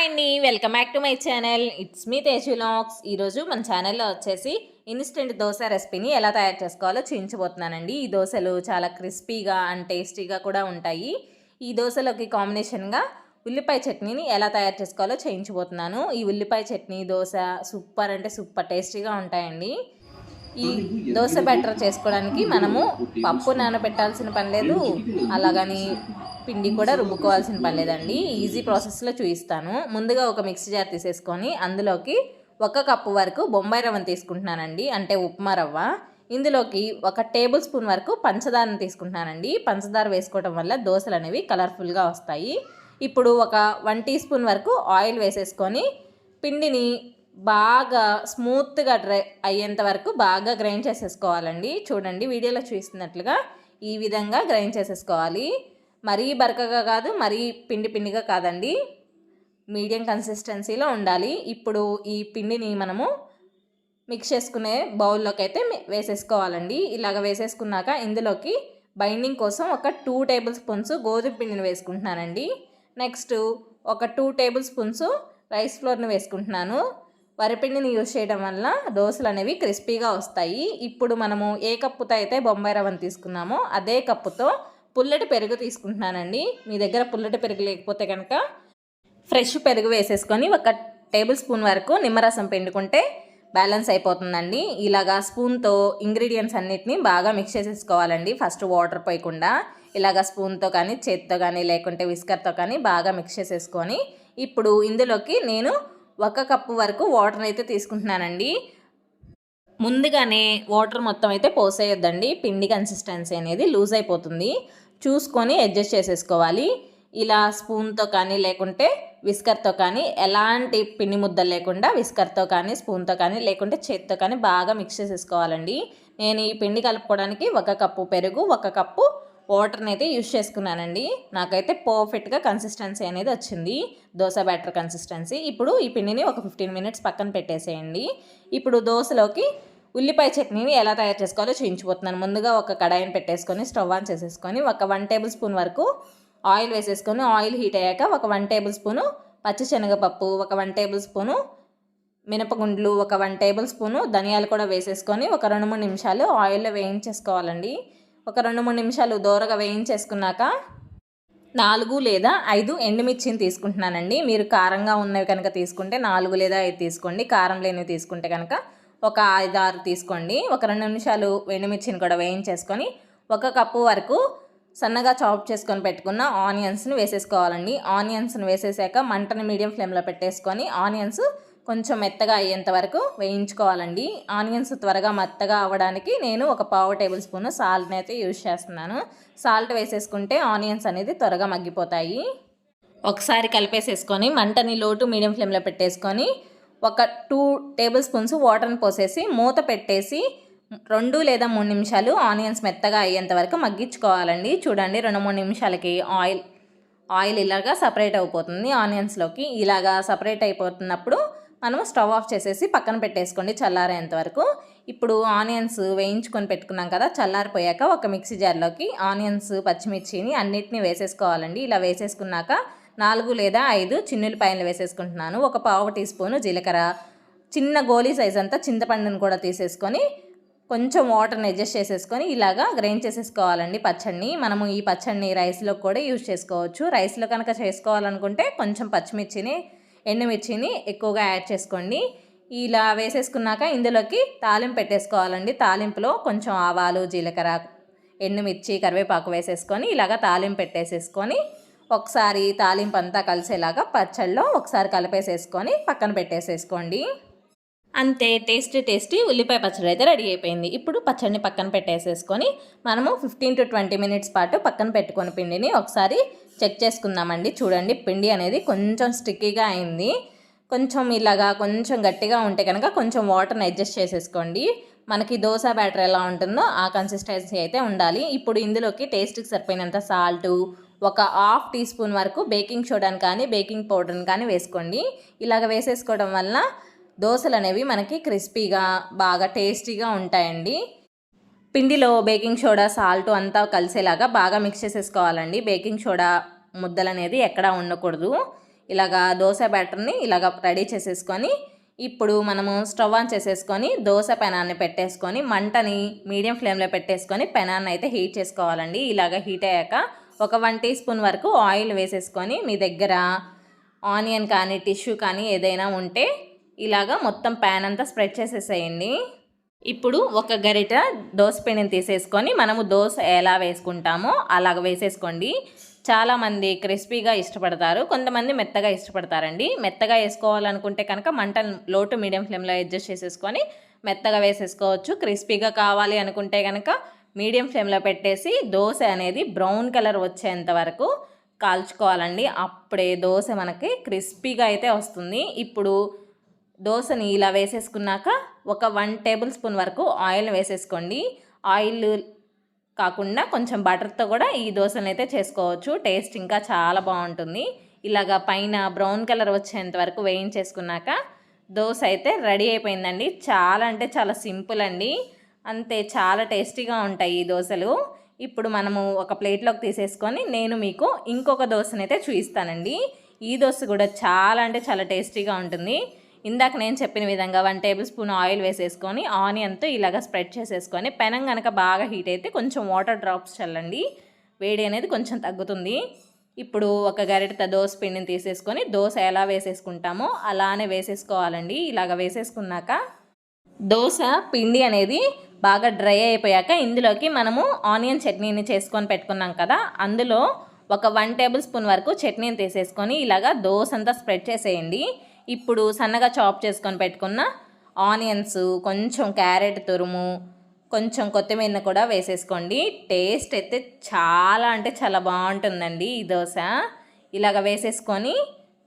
Hi అండి. Welcome back to my channel. It's me తేజులాక్స్ ఈరోజు మన ఛానల్లో వచ్చేసి ఇన్స్టెంట్ దోశ రెసిపీని ఎలా తయారు చేసుకోవాలో చూపించబోతున్నానండి. ఈ దోశలు చాలా క్రిస్పీగా అండ్ టేస్టీగా కూడా ఉంటాయి. ఈ దోశలోకి కాంబినేషన్గా ఉల్లిపాయ చట్నీని ఎలా తయారు చేసుకోవాలో చేయించబోతున్నాను ఈ ఉల్లిపాయ చట్నీ దోశ సూపర్ అంటే సూపర్ టేస్టీగా ఉంటాయండి. ఈ దోశ బ్యాటర్ చేసుకోవడానికి మనము పప్పు నానబెట్టాల్సిన పని లేదు అలాగని పిండి కూడా రుబ్బుకోవాల్సిన పని లేదండి. ఈజీ ప్రాసెస్లో చూపిస్తాను ముందుగా ఒక మిక్సీ జార్ తీసేసుకొని అందులోకి ఒక కప్పు వరకు బొంబాయి రవ్వను తీసుకుంటున్నానండి అంటే ఉప్మా రవ్వ. ఇందులోకి ఒక టేబుల్ స్పూన్ వరకు పంచదారను తీసుకుంటున్నానండి. పంచదార వేసుకోవడం వల్ల దోశలు అనేవి కలర్ఫుల్గా వస్తాయి. ఇప్పుడు ఒక వన్ టీ స్పూన్ వరకు ఆయిల్ వేసేసుకొని పిండిని బాగా స్మూత్గా డ్రై అయ్యేంత వరకు బాగా గ్రైండ్ చేసేసుకోవాలండి. చూడండి వీడియోలో చూస్తున్నట్లుగా ఈ విధంగా గ్రైండ్ చేసేసుకోవాలి. మరీ బరకగా కాదు మరీ పిండి పిండిగా కాదండి. మీడియం కన్సిస్టెన్సీలో ఉండాలి. ఇప్పుడు ఈ పిండిని మనము మిక్స్ చేసుకునే బౌల్లోకి అయితే వేసేసుకోవాలండి. ఇలాగ వేసేసుకున్నాక ఇందులోకి బైండింగ్ కోసం ఒక టూ టేబుల్ స్పూన్స్ గోధుమ పిండిని వేసుకుంటున్నానండి. నెక్స్ట్ ఒక టూ టేబుల్ స్పూన్స్ రైస్ ఫ్లోర్ని వేసుకుంటున్నాను. వరిపిండిని యూజ్ చేయడం వల్ల దోశలు అనేవి క్రిస్పీగా వస్తాయి. ఇప్పుడు మనము ఏ కప్పుతో అయితే బొంబాయి రవ్వను తీసుకున్నామో అదే కప్పుతో పుల్లటి పెరుగు తీసుకుంటున్నానండి. మీ దగ్గర పుల్లటి పెరుగు లేకపోతే కనుక ఫ్రెష్ పెరుగు వేసేసుకొని ఒక టేబుల్ స్పూన్ వరకు నిమ్మరసం పిండుకుంటే బ్యాలెన్స్ అయిపోతుందండి. ఇలాగా స్పూన్తో ఇంగ్రీడియంట్స్ అన్నిటిని బాగా మిక్స్ చేసేసుకోవాలండి. ఫస్ట్ వాటర్ పోయకుండా ఇలాగా స్పూన్తో కానీ చేత్తో కానీ లేకుంటే విస్కర్తో కానీ బాగా మిక్స్ చేసేసుకొని ఇప్పుడు ఇందులోకి నేను ఒక కప్పు వరకు వాటర్ అయితే తీసుకుంటున్నానండి. ముందుగానే వాటర్ మొత్తం అయితే పోసేయొద్దండి. పిండి కన్సిస్టెన్సీ అనేది లూజ్ అయిపోతుంది. చూసుకొని అడ్జస్ట్ చేసేసుకోవాలి. ఇలా స్పూన్తో కానీ లేకుంటే విస్కర్తో కానీ ఎలాంటి పిండి ముద్దలు లేకుండా విస్కర్తో కానీ స్పూన్తో కానీ లేకుంటే చేత్తో కానీ బాగా మిక్స్ చేసేసుకోవాలండి. నేను ఈ పిండి కలుపుకోవడానికి ఒక కప్పు పెరుగు ఒక కప్పు వాటర్ని అయితే యూస్ చేసుకున్నానండి. నాకైతే పర్ఫెక్ట్గా కన్సిస్టెన్సీ అనేది వచ్చింది. దోశ బ్యాటర్ కన్సిస్టెన్సీ ఇప్పుడు ఈ పిండిని ఒక ఫిఫ్టీన్ మినిట్స్ పక్కన పెట్టేసేయండి. ఇప్పుడు దోశలోకి ఉల్లిపాయ చట్నీని ఎలా తయారు చేసుకోవాలో చూపించిపోతున్నాను ముందుగా ఒక కడాయిని పెట్టేసుకొని స్టవ్ ఆన్ చేసేసుకొని ఒక వన్ టేబుల్ స్పూన్ వరకు ఆయిల్ వేసేసుకొని ఆయిల్ హీట్ అయ్యాక ఒక వన్ టేబుల్ స్పూను పచ్చిశనగపప్పు ఒక వన్ టేబుల్ స్పూను మినపగుండ్లు ఒక వన్ టేబుల్ స్పూను ధనియాలు కూడా వేసేసుకొని ఒక రెండు మూడు నిమిషాలు ఆయిల్లో వేయించేసుకోవాలండి. ఒక రెండు మూడు నిమిషాలు దోరగా వేయించేసుకున్నాక నాలుగు లేదా ఐదు ఎండుమిర్చిని తీసుకుంటున్నానండి. మీరు కారంగా ఉన్నవి కనుక తీసుకుంటే నాలుగు లేదా ఐదు తీసుకోండి. కారం లేనివి తీసుకుంటే కనుక ఒక ఐదు ఆరు తీసుకోండి. ఒక రెండు నిమిషాలు ఎండుమిర్చిని కూడా వేయించేసుకొని ఒక కప్పు వరకు సన్నగా చాప్ చేసుకొని పెట్టుకున్న ఆనియన్స్ని వేసేసుకోవాలండి. ఆనియన్స్ని వేసేసాక మంటను మీడియం ఫ్లేమ్లో పెట్టేసుకొని ఆనియన్స్ కొంచెం మెత్తగా అయ్యేంత వరకు వేయించుకోవాలండి. ఆనియన్స్ త్వరగా మెత్తగా అవ్వడానికి నేను ఒక పావు టేబుల్ స్పూన్ సాల్ట్ని అయితే యూజ్ చేస్తున్నాను. సాల్ట్ వేసేసుకుంటే ఆనియన్స్ అనేది త్వరగా మగ్గిపోతాయి. ఒకసారి కలిపేసేసుకొని మంటని లోటు మీడియం ఫ్లేమ్లో పెట్టేసుకొని ఒక టూ టేబుల్ స్పూన్స్ వాటర్ని పోసేసి మూత పెట్టేసి రెండు లేదా మూడు నిమిషాలు ఆనియన్స్ మెత్తగా అయ్యేంత వరకు మగ్గించుకోవాలండి. చూడండి రెండు మూడు నిమిషాలకి ఆయిల్ ఆయిల్ ఇలాగా సపరేట్ అయిపోతుంది. ఆనియన్స్లోకి ఇలాగా సపరేట్ అయిపోతున్నప్పుడు మనం స్టవ్ ఆఫ్ చేసేసి పక్కన పెట్టేసుకోండి చల్లారేంత వరకు. ఇప్పుడు ఆనియన్స్ వేయించుకొని పెట్టుకున్నాం కదా చల్లారిపోయాక ఒక మిక్సీ జార్లోకి ఆనియన్స్ పచ్చిమిర్చిని అన్నిటిని వేసేసుకోవాలండి. ఇలా వేసేసుకున్నాక నాలుగు లేదా ఐదు చిన్నులపాయలు వేసేసుకుంటున్నాను. ఒక పావు టీ స్పూను జీలకర్ర. చిన్న గోలీ సైజ్ అంతా చింతపండుని కూడా తీసేసుకొని కొంచెం వాటర్ని అడ్జస్ట్ చేసేసుకొని ఇలాగా గ్రైండ్ చేసేసుకోవాలండి పచ్చడిని. మనము ఈ పచ్చడిని రైస్లో కూడా యూజ్ చేసుకోవచ్చు. రైస్లో కనుక చేసుకోవాలనుకుంటే కొంచెం పచ్చిమిర్చిని ఎండుమిర్చిని ఎక్కువగా యాడ్ చేసుకోండి. ఇలా వేసేసుకున్నాక ఇందులోకి తాలింపు పెట్టేసుకోవాలండి. తాలింపులో కొంచెం ఆవాలు జీలకర్ర ఎండుమిర్చి కరివేపాకు వేసేసుకొని ఇలాగ తాలింపు పెట్టేసేసుకొని ఒకసారి తాలింపు అంతా కలిసేలాగా పచ్చళ్ళలో ఒకసారి కలిపేసేసుకొని పక్కన పెట్టేసేసుకోండి. అంతే టేస్టీ టేస్టీ ఉల్లిపాయ పచ్చడి అయితే రెడీ అయిపోయింది. ఇప్పుడు పచ్చడిని పక్కన పెట్టేసేసుకొని మనము ఫిఫ్టీన్ టు ట్వంటీ మినిట్స్ పాటు పక్కన పెట్టుకొని పిండిని ఒకసారి చెక్ చేసుకుందామండి. చూడండి పిండి అనేది కొంచెం స్టిక్కీగా అయింది. కొంచెం ఇలాగా కొంచెం గట్టిగా ఉంటే కనుక కొంచెం వాటర్ని అడ్జస్ట్ చేసేసుకోండి. మనకి దోశ బ్యాటర్ ఎలా ఉంటుందో ఆ కన్సిస్టెన్సీ అయితే ఉండాలి. ఇప్పుడు ఇందులోకి టేస్ట్కి సరిపోయినంత సాల్టు ఒక హాఫ్ టీ స్పూన్ వరకు బేకింగ్ సోడాని కానీ బేకింగ్ పౌడర్ని కానీ వేసుకోండి. ఇలాగ వేసేసుకోవడం వల్ల దోశలు అనేవి మనకి క్రిస్పీగా బాగా టేస్టీగా ఉంటాయండి. పిండిలో బేకింగ్ సోడా సాల్ట్ అంతా కలిసేలాగా బాగా మిక్స్ చేసేసుకోవాలండి. బేకింగ్ సోడా ముద్దలు అనేది ఎక్కడా ఉండకూడదు. ఇలాగా దోశ బ్యాటర్ని ఇలాగ రెడీ చేసేసుకొని ఇప్పుడు మనము స్టవ్ ఆన్ చేసేసుకొని దోశ పెనాన్ని పెట్టేసుకొని మంటని మీడియం ఫ్లేమ్లో పెట్టేసుకొని పెనాన్ని అయితే హీట్ చేసుకోవాలండి. ఇలాగ హీట్ అయ్యాక ఒక వన్ టీ స్పూన్ వరకు ఆయిల్ వేసేసుకొని మీ దగ్గర ఆనియన్ కానీ టిష్యూ కానీ ఏదైనా ఉంటే ఇలాగా మొత్తం ప్యాన్ అంతా స్ప్రెడ్ చేసేసేయండి. ఇప్పుడు ఒక గరిట దోశ పిండిని తీసేసుకొని మనము దోశ ఎలా వేసుకుంటామో అలాగ వేసేసుకోండి. చాలామంది క్రిస్పీగా ఇష్టపడతారు కొంతమంది మెత్తగా ఇష్టపడతారండి. మెత్తగా వేసుకోవాలనుకుంటే కనుక మంట లో టు మీడియం ఫ్లేమ్లో అడ్జస్ట్ చేసేసుకొని మెత్తగా వేసేసుకోవచ్చు. క్రిస్పీగా కావాలి అనుకుంటే కనుక మీడియం ఫ్లేమ్లో పెట్టేసి దోశ అనేది బ్రౌన్ కలర్ వచ్చేంత వరకు కాల్చుకోవాలండి. అప్పుడే దోశ మనకి క్రిస్పీగా అయితే వస్తుంది. ఇప్పుడు దోశని ఇలా వేసేసుకున్నాక ఒక వన్ టేబుల్ స్పూన్ వరకు ఆయిల్ వేసేసుకోండి. ఆయిల్ కాకుండా కొంచెం బటర్తో కూడా ఈ దోశను అయితే చేసుకోవచ్చు. టేస్ట్ ఇంకా చాలా బాగుంటుంది. ఇలాగా పైన బ్రౌన్ కలర్ వచ్చేంత వరకు వేయించేసుకున్నాక దోశ అయితే రెడీ అయిపోయిందండి. చాలా అంటే చాలా సింపుల్ అండి. అంతే చాలా టేస్టీగా ఉంటాయి ఈ దోశలు. ఇప్పుడు మనము ఒక ప్లేట్లోకి తీసేసుకొని నేను మీకు ఇంకొక దోశనైతే చూపిస్తానండి ఈ దోశ కూడా చాలా అంటే చాలా టేస్టీగా ఉంటుంది. ఇందాక నేను చెప్పిన విధంగా వన్ టేబుల్ స్పూన్ ఆయిల్ వేసేసుకొని ఆనియన్తో ఇలాగ స్ప్రెడ్ చేసేసుకొని పెనం కనుక బాగా హీట్ అయితే కొంచెం వాటర్ డ్రాప్స్ చల్లండి. వేడి అనేది కొంచెం తగ్గుతుంది. ఇప్పుడు ఒక గరిట దోశ పిండిని తీసేసుకొని దోశ ఎలా వేసేసుకుంటామో అలానే వేసేసుకోవాలండి. ఇలాగ వేసేసుకున్నాక దోశ పిండి అనేది బాగా డ్రై అయిపోయాక ఇందులోకి మనము ఆనియన్ చట్నీని చేసుకొని పెట్టుకున్నాం కదా అందులో ఒక వన్ టేబుల్ స్పూన్ వరకు చట్నీని తీసేసుకొని ఇలాగా దోశ అంతా స్ప్రెడ్ చేసేయండి. ఇప్పుడు సన్నగా చాప్ చేసుకొని పెట్టుకున్న ఆనియన్స్ కొంచెం క్యారెట్ తురుము కొంచెం కొత్తిమీర కూడా వేసేసుకోండి. టేస్ట్ అయితే చాలా అంటే చాలా బాగుంటుందండి ఈ దోశ. ఇలాగ వేసేసుకొని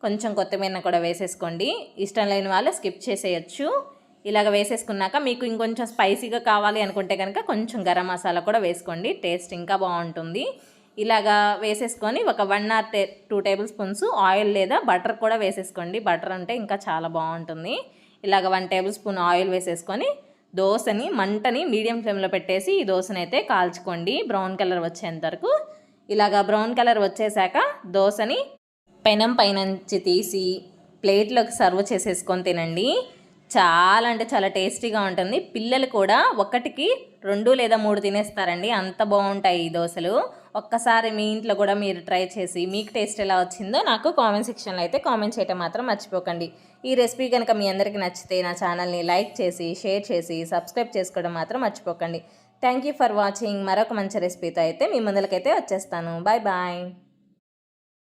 కొంచెం కొత్తిమీర కూడా వేసేసుకోండి. ఇష్టం లేని వాళ్ళు స్కిప్ చేసేయచ్చు. ఇలాగ వేసేసుకున్నాక మీకు ఇంకొంచెం స్పైసీగా కావాలి అనుకుంటే కనుక కొంచెం గరం మసాలా కూడా వేసుకోండి. టేస్ట్ ఇంకా బాగుంటుంది. ఇలాగా వేసేసుకొని ఒక వన్ ఆర్ టే టూ టేబుల్ స్పూన్స్ ఆయిల్ లేదా బటర్ కూడా వేసేసుకోండి. బటర్ అంటే ఇంకా చాలా బాగుంటుంది. ఇలాగ వన్ టేబుల్ స్పూన్ ఆయిల్ వేసేసుకొని దోశని మంటని మీడియం ఫ్లేమ్లో పెట్టేసి ఈ దోశని అయితే కాల్చుకోండి. బ్రౌన్ కలర్ వచ్చేంత వరకు. ఇలాగ బ్రౌన్ కలర్ వచ్చేసాక దోశని పెనం పైనుంచి తీసి ప్లేట్లోకి సర్వ్ చేసేసుకొని తినండి. చాలా అంటే చాలా టేస్టీగా ఉంటుంది. పిల్లలు కూడా ఒకటికి రెండు లేదా మూడు తినేస్తారండి. అంత బాగుంటాయి ఈ దోశలు. ఒక్కసారి మీ ఇంట్లో కూడా మీరు ట్రై చేసి మీకు టేస్ట్ ఎలా వచ్చిందో నాకు కామెంట్ సెక్షన్లో అయితే కామెంట్ చేయటం మాత్రం మర్చిపోకండి. ఈ రెసిపీ కనుక మీ అందరికీ నచ్చితే నా ఛానల్ని లైక్ చేసి షేర్ చేసి సబ్స్క్రైబ్ చేసుకోవడం మాత్రం మర్చిపోకండి. Thank you for watching. మరొక మంచి రెసిపీతో అయితే మీ ముందరికైతే వచ్చేస్తాను. Bye bye.